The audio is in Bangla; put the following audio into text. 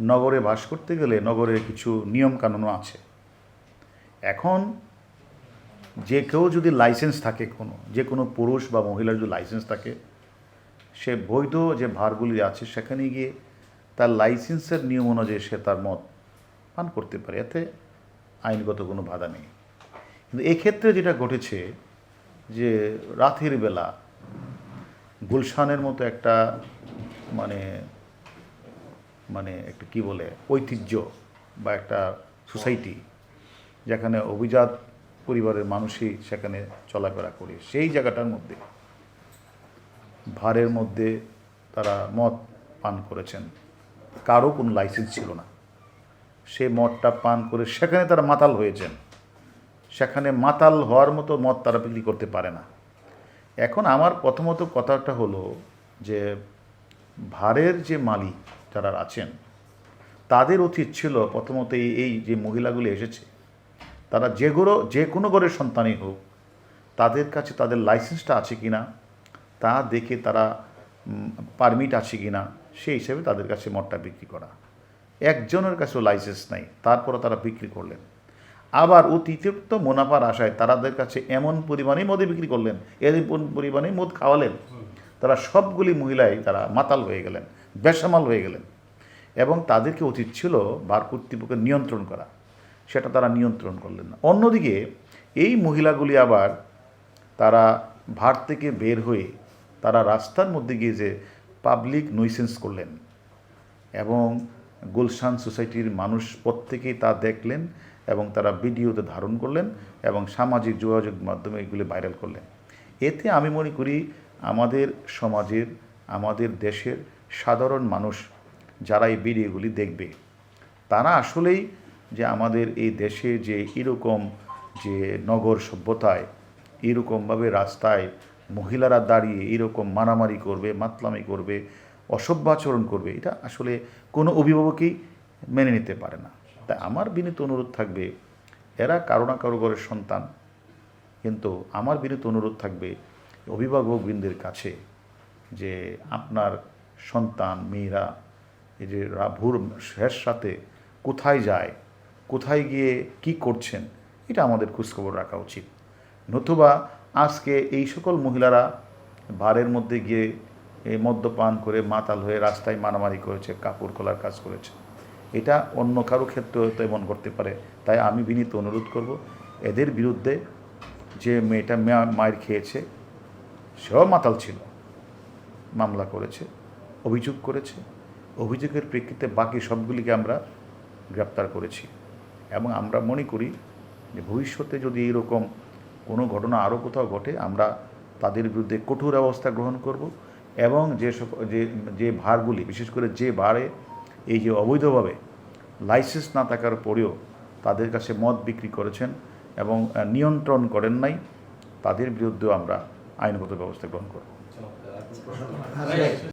নগরে বাস করতে গেলে নগরের কিছু নিয়ম কানুনও আছে। এখন যে কেউ যদি লাইসেন্স থাকে কোনো, যে কোনো পুরুষ বা মহিলার যদি লাইসেন্স থাকে, সে বৈধ যে ভারগুলি আছে সেখানে গিয়ে তার লাইসেন্সের নিয়ম অনুযায়ী সে তার মত পান করতে পারে। এতে আইনগত কোনো বাধা নেই। কিন্তু এক্ষেত্রে যেটা ঘটেছে যে রাতের বেলা গুলশানের মতো একটা মানে মানে একটা কি বলে, ঐতিহ্য বা একটা সোসাইটি যেখানে অভিজাত পরিবারের মানুষই সেখানে চলাফেরা করে। সেই জায়গাটার মধ্যে, ভারের মধ্যে তারা মদ পান করেছেন। কারও কোনো লাইসেন্স ছিল না। সে মদটা পান করে সেখানে তারা মাতাল হয়েছেন। সেখানে মাতাল হওয়ার মতো মদ তারা বিক্রি করতে পারে না। এখন আমার প্রথমত কথাটা হলো যে, ভারের যে মালিক যারা আছেন, তাদের উচিত ছিল প্রথমত এই যে মহিলাগুলি এসেছে। তারা যে গরো যে কোনো ঘরের সন্তানই হোক, তাদের কাছে তাদের লাইসেন্সটা আছে কি না তা দেখে তারা পারমিট আছে কি না সেই হিসেবে তাদের কাছে মদটা বিক্রি করা। একজনের কাছেও লাইসেন্স নাই তারপরে তারা বিক্রি করলেন। আবার অতিরিক্ত মুনাফার আশায় তাদের কাছে এমন পরিমাণেই মদে বিক্রি করলেন এমন পরিমাণেই মদ খাওয়ালেন। তারা সবগুলি মহিলাই তারা মাতাল হয়ে গেলেন। বেসামাল হয়ে গেলেন। এবং তাদেরকে উচিত ছিল বার কর্তৃপক্ষের নিয়ন্ত্রণ করা। সেটা তারা নিয়ন্ত্রণ করলেন না। অন্যদিকে এই মহিলাগুলি আবার তারা ভার থেকে বের হয়ে তারা রাস্তার মধ্যে গিয়ে যে পাবলিক নইসেন্স করলেন এবং গুলশান সোসাইটির মানুষ প্রত্যেকেই তা দেখলেন এবং তারা ভিডিওতে ধারণ করলেন এবং সামাজিক যোগাযোগ মাধ্যমে এগুলি ভাইরাল করলেন। এতে আমি মনে করি আমাদের সমাজের, আমাদের দেশের সাধারণ মানুষ যারা এই ভিডিওগুলি দেখবে তারা আসলেই যে আমাদের এই দেশে যে এরকম যে নগর সভ্যতায়, এরকমভাবে রাস্তায় মহিলারা দাঁড়িয়ে এরকম মারামারি করবে, মাতলামি করবে অসভ্যাচরণ করবে, এটা আসলে কোনো অভিভাবকই মেনে নিতে পারে না। তাই আমার বিনীত অনুরোধ থাকবে, এরা কারও না কারও ঘরের সন্তান। কিন্তু আমার বিনীত অনুরোধ থাকবে অভিভাবকবৃন্দের কাছে যে আপনার সন্তান, মেয়েরা, এই যে ভোর শেষ সাথে কোথায় যায়, কোথায় গিয়ে কি করছেন, এটা আমাদের খোঁজখবর রাখা উচিত। নতুবা আজকে এই সকল মহিলারা বারের মধ্যে গিয়ে এই মদ্যপান করে মাতাল হয়ে রাস্তায় মারামারি করেছে, কাপড় খোলার কাজ করেছে। এটা অন্য কারও ক্ষেত্রে হয়তো এমন করতে পারে। তাই আমি বিনীত অনুরোধ করব, এদের বিরুদ্ধে যে মেয়েটা মায়ের খেয়েছে, সেও মাতাল ছিল, মামলা করেছে। অভিযোগ করেছে। অভিযোগের প্রেক্ষিতে বাকি সবগুলিকে আমরা গ্রেপ্তার করেছি। এবং আমরা মনে করি যে ভবিষ্যতে যদি এরকম কোনো ঘটনা আরও কোথাও ঘটে, আমরা তাদের বিরুদ্ধে কঠোর ব্যবস্থা গ্রহণ করব এবং যে সক- যে যে ভারগুলি, বিশেষ করে যে ভারে এই যে অবৈধভাবে লাইসেন্স না থাকার পরেও তাদের কাছে মদ বিক্রি করেছেন এবং নিয়ন্ত্রণ করেন নাই, তাদের বিরুদ্ধেও আমরা আইনগত ব্যবস্থা গ্রহণ করব।